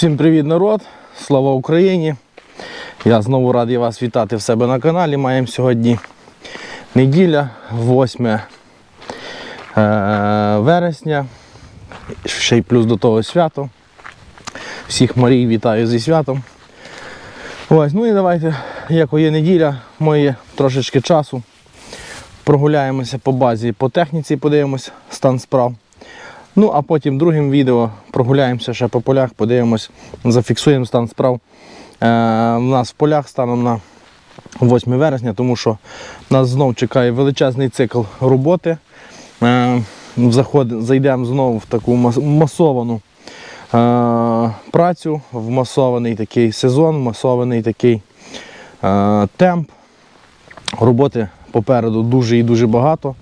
Всім привіт, народ! Слава Україні! Я знову радий вас вітати в себе на каналі. Маємо сьогодні неділя, 8 е, вересня. Ще й плюс до того свято. Всіх Марій вітаю зі святом. Ось, ну і давайте, як є неділя, моє трошечки часу. Прогуляємося по базі, по техніці, подивимось стан справ. Ну, а потім другим відео прогуляємося ще по полях, подивимось, зафіксуємо стан справ. Е, в нас в полях станом на 8 вересня, тому що нас знов чекає величезний цикл роботи. Е, зайдемо знову в таку масовану е, працю, в масований такий сезон, масований такий е, темп. Роботи попереду дуже і дуже багато.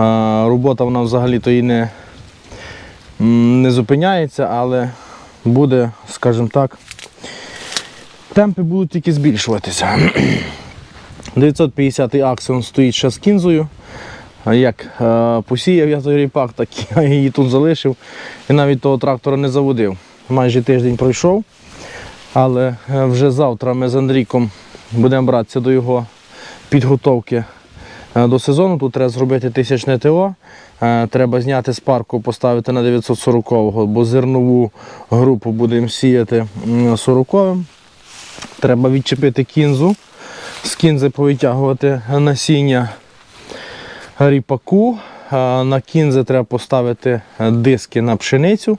Е, робота вона взагалі-то і не не зупиняється, але буде, скажімо так, темпи будуть тільки збільшуватися. 950 аксіон стоїть ще з кінзою. Як е, посіяв я той ріпак, так я її тут залишив і навіть того трактора не заводив. Майже тиждень пройшов, але е, вже завтра ми з Андрійком будемо братися до його підготовки е, до сезону. Тут треба зробити тисячне ТО. Е, Треба зняти з парку, поставити на 940-го, бо зернову групу будемо сіяти 40-м. Треба відчепити кінзу, з кінзи повитягувати насіння ріпаку. На кінзи треба поставити диски на пшеницю.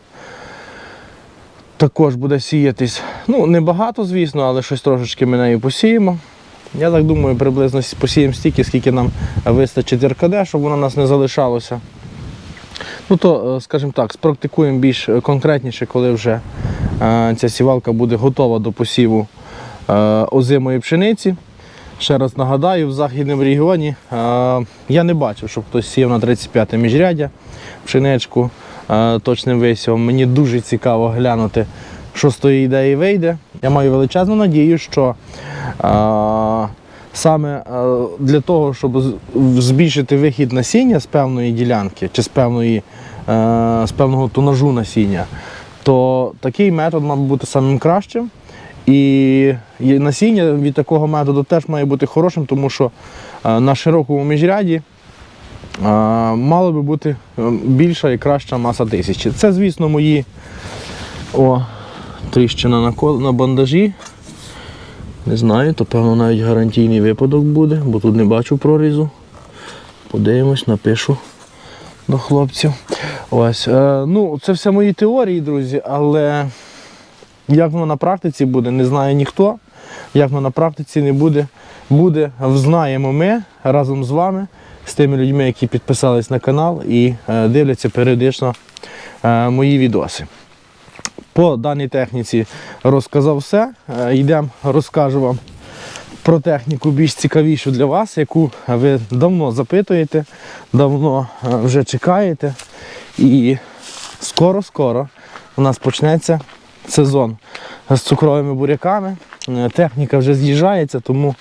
Також буде сіятись. Ну, небагато, звісно, але щось трошечки ми нею посіємо. Я так думаю, приблизно посіємо стільки, скільки нам вистачить РКД, щоб воно нас не залишалося. Ну то, е, скажімо так, спрактикуємо більш е, конкретніше, коли вже е, ця сівалка буде готова до посіву озимої пшениці. Ще раз нагадаю, в західному регіоні я не бачив, щоб хтось сіяв на 35 міжряддя пшеничку точним висівом. Мені дуже цікаво глянути, що з тої ідеї вийде. Я маю величезну надію, що е, саме е, для того, щоб збільшити вихід насіння з певної ділянки чи з, певної, е, з певного тонажу насіння, то такий метод мав бути самим кращим. І насіння від такого методу теж має бути хорошим, тому що е, на широкому міжряді е, мала би бути більша і краща маса тисячі. Це, звісно, мої о, тріщина на, кол- на бандажі. Не знаю, то певно навіть гарантійний випадок буде, бо тут не бачу прорізу. Подивимось, напишу до хлопців. Ось. Е, ну, це все мої теорії, друзі, але як воно на практиці буде, не знає ніхто. Як воно на практиці не буде, буде, взнаємо ми разом з вами, з тими людьми, які підписались на канал і е, дивляться періодично е, мої відоси. По даній техніці розказав все. Е, Йдемо, розкажу вам про техніку більш цікавішу для вас, яку ви давно запитуєте, давно е, вже чекаєте. І скоро-скоро у нас почнеться сезон з цукровими буряками. Е, Техніка вже з'їжджається, тому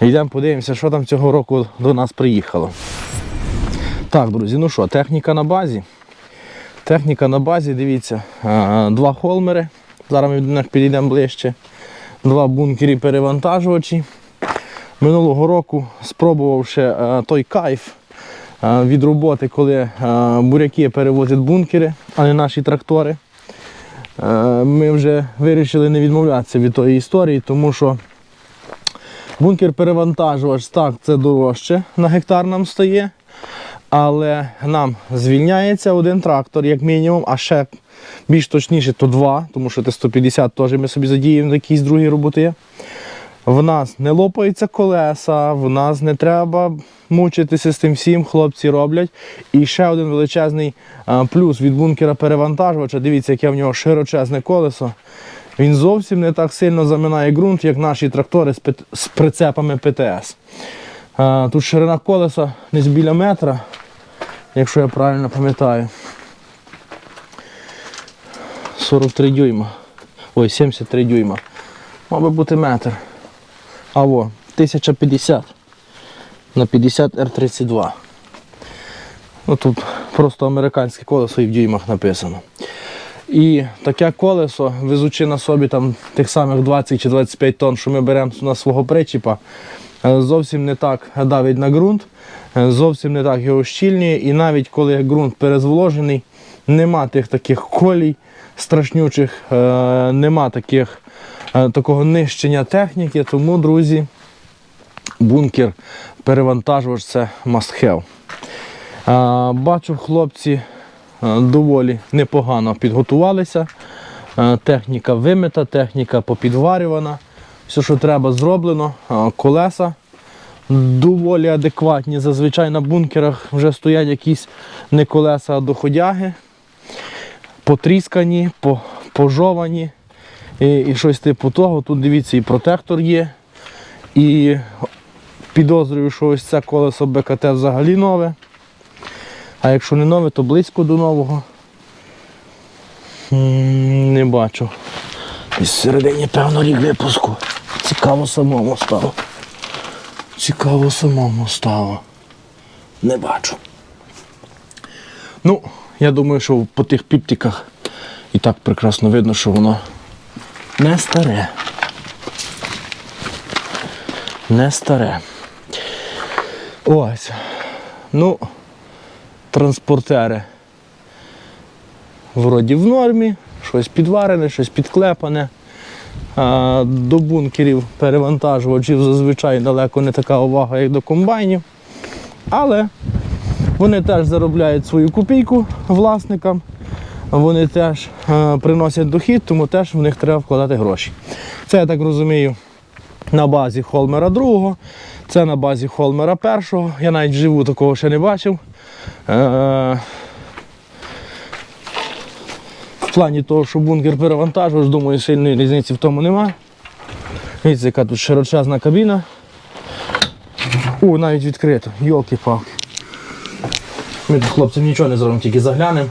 йдемо подивимося, що там цього року до нас приїхало. Так, друзі, ну що, техніка на базі. Техніка на базі, дивіться, е, два холмери. Зараз ми до них підійдемо ближче. Два бункері перевантажувачі. Минулого року спробував ще е, той кайф е, від роботи, коли буряки перевозять бункери, а не наші трактори. Ми вже вирішили не відмовлятися від тої історії, тому що бункер перевантажувач, так, це дорожче на гектар нам стає. Але нам звільняється один трактор, як мінімум, а ще більш точніше, то два, тому що Т-150 теж ми собі задіємо якісь другі роботи. В нас не лопаються колеса, в нас не треба мучитися з тим всім, хлопці роблять. І ще один величезний плюс від бункера перевантажувача. Дивіться, яке в нього широчезне колесо. Він зовсім не так сильно заминає ґрунт, як наші трактори з, прицепами ПТС. Тут ширина колеса десь біля метра, якщо я правильно пам'ятаю. 43 дюйма. Ой, 73 дюйма. Мав би бути метр. А во, 1050 на 50 R32. Ну, тут просто американське колесо і в дюймах написано. І таке колесо, везучи на собі там тих самих 20 чи 25 тонн, що ми беремо на свого причіпа, е, зовсім не так давить на ґрунт, зовсім не так його щільнює. І навіть коли ґрунт перезволожений, нема тих таких колій страшнючих, е, нема таких, е, такого нищення техніки. Тому, друзі, бункер перевантажувач це must have. Е, Бачу, хлопці е, доволі непогано підготувалися. Е, Техніка вимита, техніка попідварювана. Все, що треба, зроблено. Е, Колеса доволі адекватні. Зазвичай на бункерах вже стоять якісь не колеса, а доходяги. Потріскані, пожовані і, і щось типу того. Тут дивіться, і протектор є. І підозрюю, що ось це колесо БКТ взагалі нове. А якщо не нове, то близько до нового. Не бачу. І всередині, певно, рік випуску. Цікаво самому стало. Цікаво самому стало. Не бачу. Ну, я думаю, що по тих піптиках і так прекрасно видно, що воно не старе. Не старе. Ось. Ну, транспортери вроді в нормі, щось підварене, щось підклепане. До бункерів перевантажувачів зазвичай далеко не така увага, як до комбайнів. Але вони теж заробляють свою копійку власникам, вони теж е, приносять дохід, тому теж в них треба вкладати гроші. Це, я так розумію, на базі Холмера 2, це на базі Холмера 1. Я навіть живу такого ще не бачив. В плані того, що бункер перевантажувач, думаю, сильної різниці в тому нема. Дивіться, яка тут широчезна кабіна. О, навіть відкрито, йолки-палки. Ми тут хлопцям нічого не зробимо, тільки заглянемо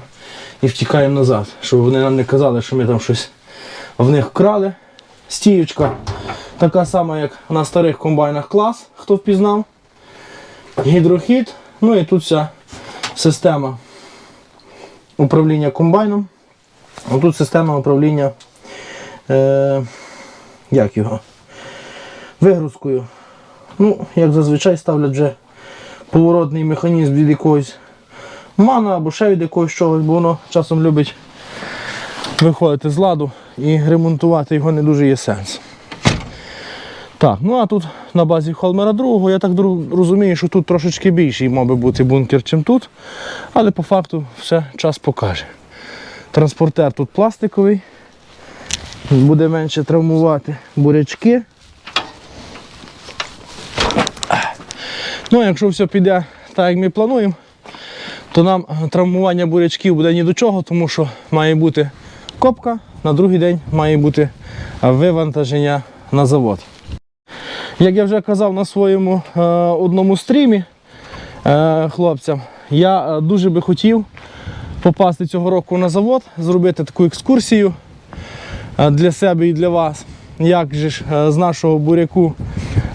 і втікаємо назад, щоб вони нам не казали, що ми там щось в них вкрали. Стіючка така сама, як на старих комбайнах клас, хто впізнав. Гідрохід. Ну і тут вся система управління комбайном. А тут система управління. Е, як його? Вигрузкою. Ну, як зазвичай ставлять вже поворотний механізм від якогось мана або ще від якогось чогось, бо воно часом любить виходити з ладу і ремонтувати його не дуже є сенс. Так, ну а тут на базі Холмера 2, я так розумію, що тут трошечки більший мав би бути бункер, чим тут, але по факту все час покаже. Транспортер тут пластиковий, буде менше травмувати бурячки. Ну, якщо все піде так, як ми плануємо, то нам травмування бурячків буде ні до чого, тому що має бути копка, на другий день має бути вивантаження на завод. Як я вже казав на своєму е, одному стрімі е, хлопцям, я е, дуже би хотів попасти цього року на завод, зробити таку екскурсію е, для себе і для вас. Як же ж е, з нашого буряку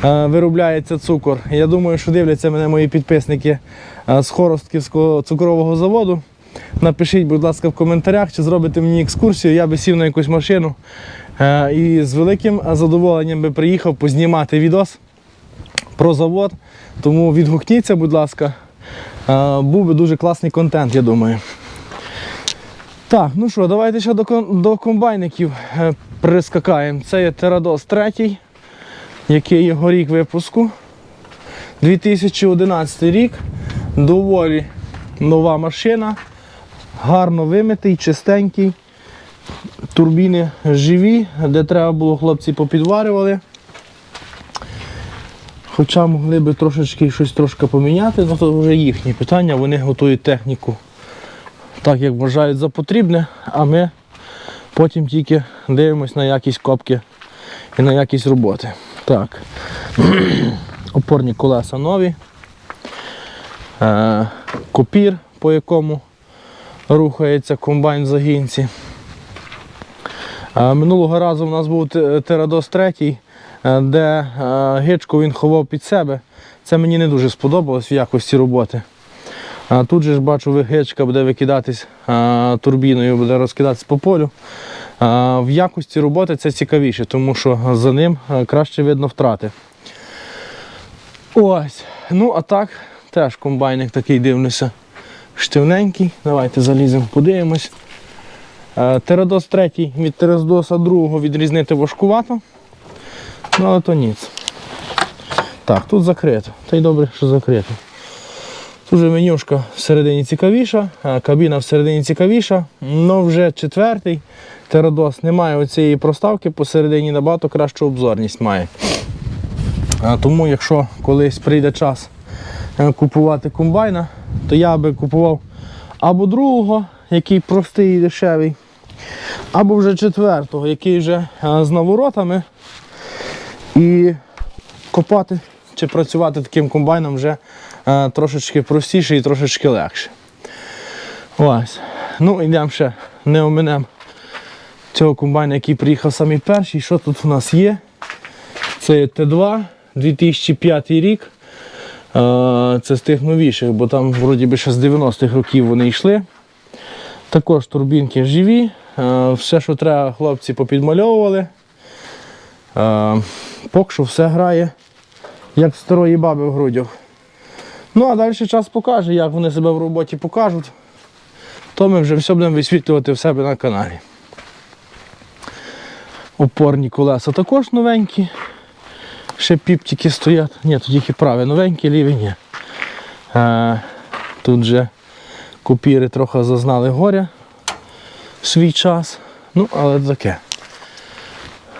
е, виробляється цукор. Я думаю, що дивляться мене мої підписники з Хоростківського цукрового заводу. Напишіть, будь ласка, в коментарях, чи зробите мені екскурсію. Я би сів на якусь машину і з великим задоволенням би приїхав познімати відос про завод. Тому відгукніться, будь ласка. Був би дуже класний контент, я думаю. Так, ну що, давайте ще до, до комбайників е, прискакаємо. Це є Терадос 3, який його рік випуску. 2011 рік. Доволі нова машина. Гарно вимитий, чистенький. Турбіни живі, де треба було, хлопці попідварювали. Хоча могли би трошечки щось трошки поміняти, але це вже їхні питання, вони готують техніку так, як вважають за потрібне, а ми потім тільки дивимося на якість копки і на якість роботи. Так. Опорні колеса нові. Е, копір, по якому рухається комбайн в загінці. Е, Минулого разу у нас був Терадос 3, е, де е, гичку він ховав під себе. Це мені не дуже сподобалось в якості роботи. А тут же ж бачу, вигичка буде викидатись а, турбіною, буде розкидатись по полю. А, в якості роботи це цікавіше, тому що за ним краще видно втрати. Ось. Ну, а так, теж комбайник такий дивлюся. Штивненький. Давайте заліземо, подивимось. Терадос третій від Терадоса другого відрізнити важкувато. Ну, але то ніц. Так, тут закрито. Та й добре, що закрито. Тут вже менюшка всередині цікавіша, кабіна всередині цікавіша, але вже четвертий Терадос немає оцієї проставки, посередині набагато кращу обзорність має. Тому, якщо колись прийде час е, купувати комбайна, то я би купував або другого, який простий і дешевий, або вже четвертого, який вже е, з наворотами. І копати чи працювати таким комбайном вже трошечки простіше і трошечки легше. Ось. Ну, йдемо ще, не оминемо цього комбайна, який приїхав самий перший. Що тут у нас є? Це є Т2, 2005 рік. Це з тих новіших, бо там вроді би ще з 90-х років вони йшли. Також турбінки живі. Все, що треба, хлопці попідмальовували. Поки що все грає, як старої баби в грудях. Ну а далі час покаже, як вони себе в роботі покажуть. То ми вже все будемо висвітлювати в себе на каналі. Опорні колеса також новенькі. Ще піптики стоять. Ні, тут тільки праві новенькі, ліві ні. Е, тут же купіри трохи зазнали горя в свій час. Ну, але таке.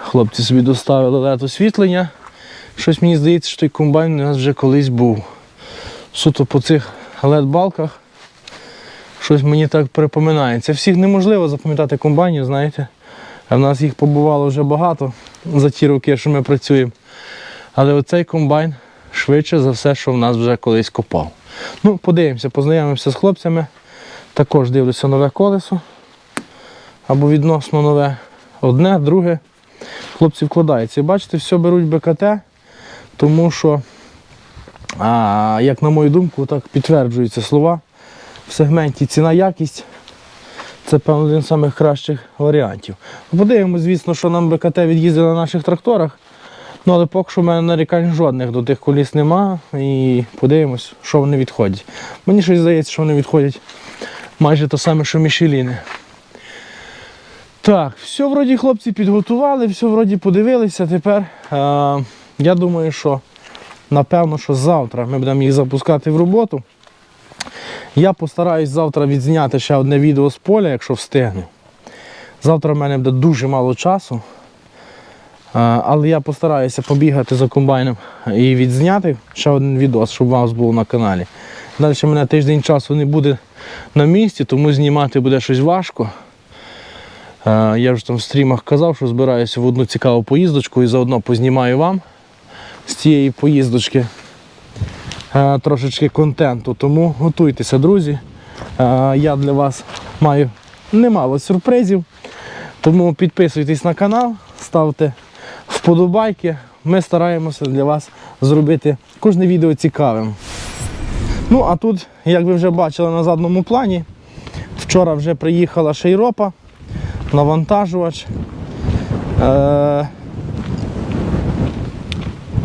Хлопці собі доставили лед освітлення. Щось мені здається, що той комбайн у нас вже колись був. Суто по цих LED-балках. Щось мені так припоминається. Всіх неможливо запам'ятати комбайнів, знаєте. В нас їх побувало вже багато за ті роки, що ми працюємо. Але оцей комбайн швидше за все, що в нас вже колись копав. Ну, подивимося, познайомимося з хлопцями. Також дивлюся нове колесо. Або відносно нове. Одне, друге. Хлопці вкладаються. І бачите, все беруть БКТ, тому що, а, як на мою думку, так підтверджуються слова. В сегменті ціна-якість це, певно, один з самих кращих варіантів. Подивимось, звісно, що нам БКТ від'їздили на наших тракторах. Ну, але поки що в мене нарікань жодних до тих коліс нема. І подивимось, що вони відходять. Мені щось здається, що вони відходять майже те саме, що Мішеліни. Так, все вроді хлопці підготували, все вроді подивилися. Тепер е, я думаю, що напевно, що завтра ми будемо їх запускати в роботу. Я постараюсь завтра відзняти ще одне відео з поля, якщо встигну. Завтра в мене буде дуже мало часу. Але я постараюся побігати за комбайном і відзняти ще один відео, щоб у вас було на каналі. Далі в мене тиждень часу не буде на місці, тому знімати буде щось важко. Я вже там в стрімах казав, що збираюся в одну цікаву поїздочку і заодно познімаю вам з цієї поїздочки е, трошечки контенту. Тому готуйтеся, друзі. Е, Я для вас маю немало сюрпризів. Тому підписуйтесь на канал, ставте вподобайки. Ми стараємося для вас зробити кожне відео цікавим. Ну, а тут, як ви вже бачили на задньому плані, вчора вже приїхала шейропа, навантажувач. Е-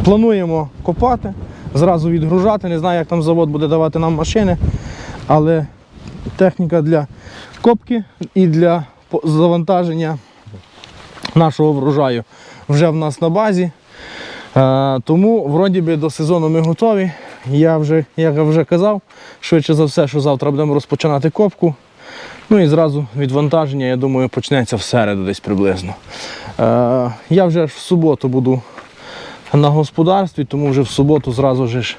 плануємо копати, зразу відгружати. Не знаю, як там завод буде давати нам машини, але техніка для копки і для завантаження нашого врожаю вже в нас на базі. Е, тому, вроді би, до сезону ми готові. Я вже, як я вже казав, швидше за все, що завтра будемо розпочинати копку. Ну і зразу відвантаження, я думаю, почнеться в середу десь приблизно. Е, я вже в суботу буду на господарстві, тому вже в суботу зразу ж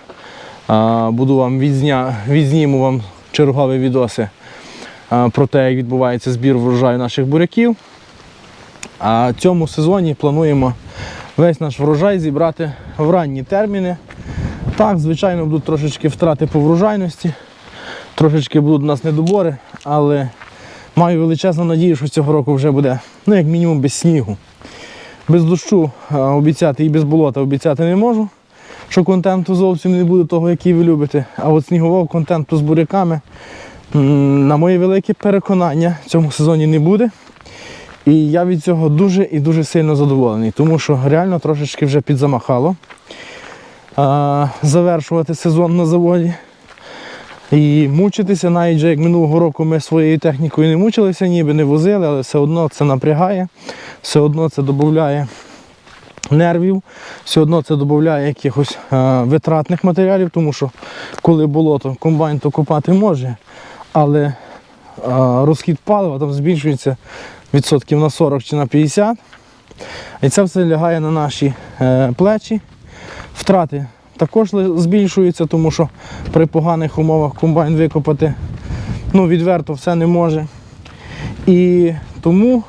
буду вам відзня, відзніму вам чергові відоси про те, як відбувається збір врожаю наших буряків. А цьому сезоні плануємо весь наш врожай зібрати в ранні терміни. Так, звичайно, будуть трошечки втрати по врожайності, трошечки будуть у нас недобори, але маю величезну надію, що цього року вже буде, ну, як мінімум, без снігу. Без дощу обіцяти і без болота обіцяти не можу, що контенту зовсім не буде того, який ви любите. А от снігового контенту з буряками, на моє велике переконання, в цьому сезоні не буде. І я від цього дуже і дуже сильно задоволений, тому що реально трошечки вже підзамахало а, завершувати сезон на заводі. І мучитися, навіть як минулого року ми своєю технікою не мучилися, ніби не возили, але все одно це напрягає, все одно це додає нервів, все одно це додає якихось е, витратних матеріалів, тому що коли болото, комбайн то копати може, але е, розхід палива там збільшується відсотків на 40 чи на 50. І це все лягає на наші е, плечі. Втрати також збільшуються, тому що при поганих умовах комбайн викопати ну, відверто все не може. І тому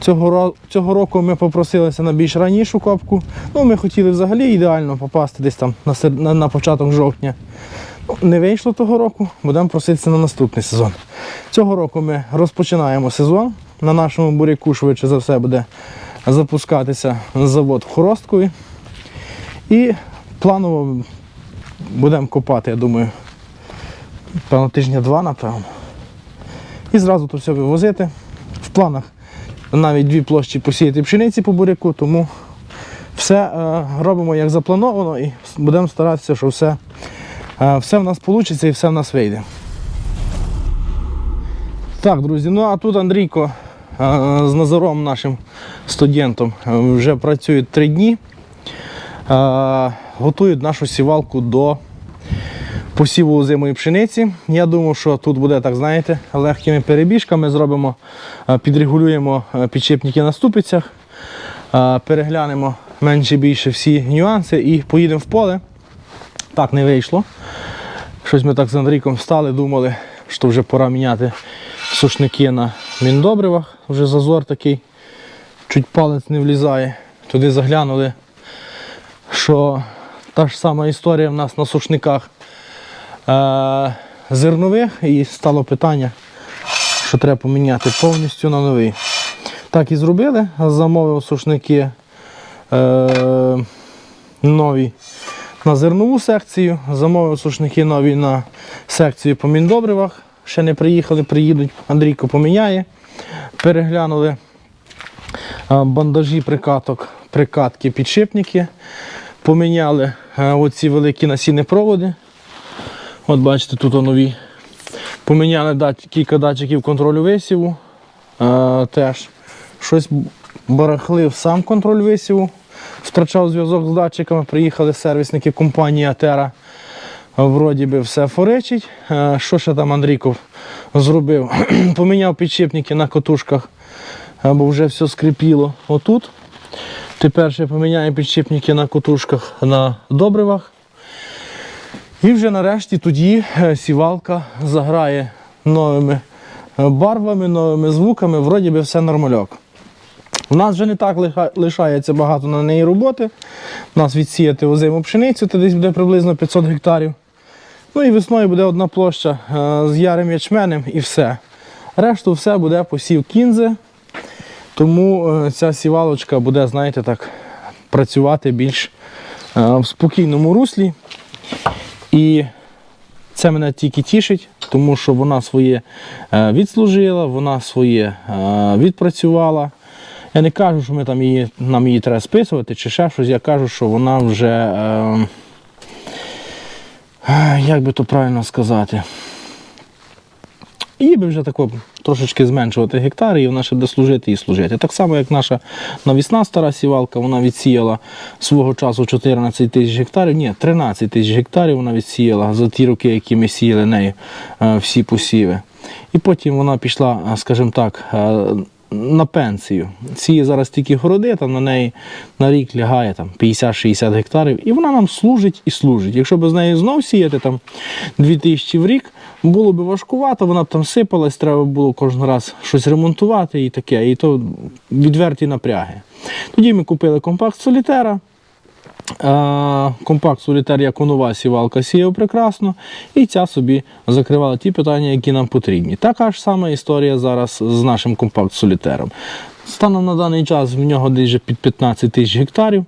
цього, цього року ми попросилися на більш ранішу копку. Ну, ми хотіли взагалі ідеально попасти десь там на, на, на початок жовтня. Ну, Не вийшло того року, будемо проситися на наступний сезон. Цього року ми розпочинаємо сезон. На нашому буряку швидше за все буде запускатися завод в Хоросткові. І планово будемо копати, я думаю, певно, тижня два, напевно. І зразу то все вивозити. В планах навіть дві площі посіяти пшениці по буряку, тому все е, робимо як заплановано і будемо старатися, що все, е, все в нас вийде і все в нас вийде. Так, друзі, ну а тут Андрійко е, з Назаром, нашим студентом, е, вже працюють три дні. Е, Готують нашу сівалку до посіву озимої пшениці. Я думав, що тут буде, так знаєте, легкими перебіжками зробимо, е, підрегулюємо е, підшипники на ступицях, е, переглянемо менше більше всі нюанси і поїдемо в поле. Так не вийшло. Щось ми так з Андрійком встали, думали, що вже пора міняти сушники на міндобривах. Вже зазор такий, чуть палець не влізає. Туди заглянули, що та ж сама історія в нас на сушниках е- зернових, і стало питання, що треба поміняти повністю на новий. Так і зробили. Замовив сушники е- нові на зернову секцію, замовив сушники нові на секцію по міндобривах. Ще не приїхали, приїдуть, Андрійко поміняє. Переглянули бандажі прикаток, прикатки, підшипники. Поміняли оці великі насінні проводи. От бачите, тут нові. Поміняли кілька датчиків контролю висіву. А, теж щось барахлив сам контроль висіву. Втрачав зв'язок з датчиками, приїхали сервісники компанії Атера. Вроді би все форечить. Е, Що ще там Андрійков зробив? Поміняв підшипники на котушках, е, бо вже все скрипіло отут. Тепер ще поміняє підшипники на котушках на добривах. І вже нарешті тоді е, сівалка заграє новими е, барвами, новими звуками, вроді би все нормальок. У нас вже не так лишається багато на неї роботи. У нас відсіяти озиму пшеницю, це десь буде приблизно 500 гектарів. Ну і весною буде одна площа е, з ярим ячменем і все. Решту все буде посів кінзи. Тому е, ця сівалочка буде, знаєте, так, працювати більш е, в спокійному руслі. І це мене тільки тішить, тому що вона своє е, відслужила, вона своє відпрацювала. Я не кажу, що ми там її, нам її треба списувати чи ще щось. Я кажу, що вона вже, е, як би то правильно сказати, її би вже тако трошечки зменшувати гектари, і вона ще буде служити і служити. Так само, як наша навісна стара сівалка, вона відсіяла свого часу 14 тисяч гектарів, ні, 13 тисяч гектарів вона відсіяла за ті роки, які ми сіяли нею е, всі посіви. І потім вона пішла, е, скажімо так, е, на пенсію. Сіє зараз тільки городи, там на неї на рік лягає там 50-60 гектарів, і вона нам служить і служить. Якщо б з нею знов сіяти там 2000 в рік, було б важкувато, вона б там сипалась, треба було кожен раз щось ремонтувати і таке. І то відверті напряги. Тоді ми купили компакт Солітера. Компакт Солітер як нова сівалка сіяв прекрасно, і ця собі закривала ті питання, які нам потрібні. Така ж сама історія зараз з нашим компакт Солітером. Станом на даний час в нього десь під 15 тисяч гектарів.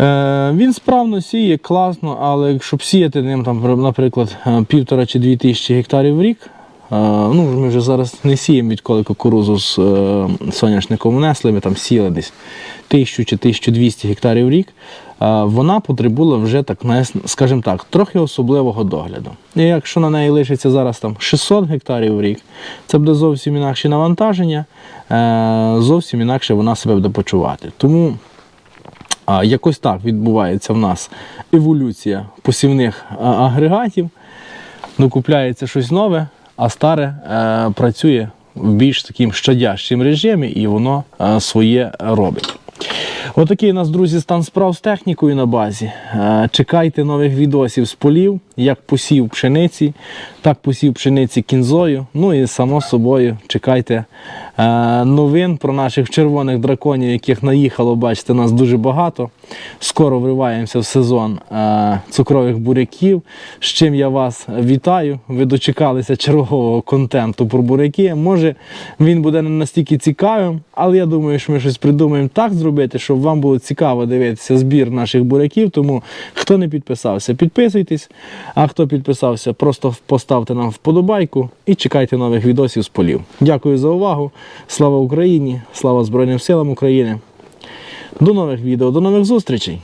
Е, він справно сіє, класно, але якщо сіяти ним, там, наприклад, е, півтора чи дві тисячі гектарів в рік, ну, ми вже зараз не сіємо, відколи кукурузу з е, соняшником внесли, ми там сіяли десь тисячу чи 1200 гектарів в рік, вона потребує вже, так, скажімо так, трохи особливого догляду. І якщо на неї лишиться зараз там 600 гектарів в рік, це буде зовсім інакше навантаження, е, зовсім інакше вона себе буде почувати. Тому якось так відбувається в нас еволюція посівних агрегатів. Докупляється щось нове, а старе е, працює в більш таким щадящим режимі і воно е, своє робить. Отакий у нас, друзі, стан справ з технікою на базі. Е, Чекайте нових відосів з полів, як посів пшениці, так посів пшениці кінзою. Ну і само собою чекайте е, новин про наших червоних драконів, яких наїхало, бачите, нас дуже багато. Скоро вриваємося в сезон е, цукрових буряків. З чим я вас вітаю. Ви дочекалися чергового контенту про буряки. Може він буде не настільки цікавим, але я думаю, що ми щось придумаємо так зробити, щоб вам було цікаво дивитися збір наших буряків. Тому хто не підписався, підписуйтесь. А хто підписався, просто поставте нам вподобайку і чекайте нових відосів з полів. Дякую за увагу. Слава Україні! Слава Збройним силам України! До нових відео, до нових зустрічей!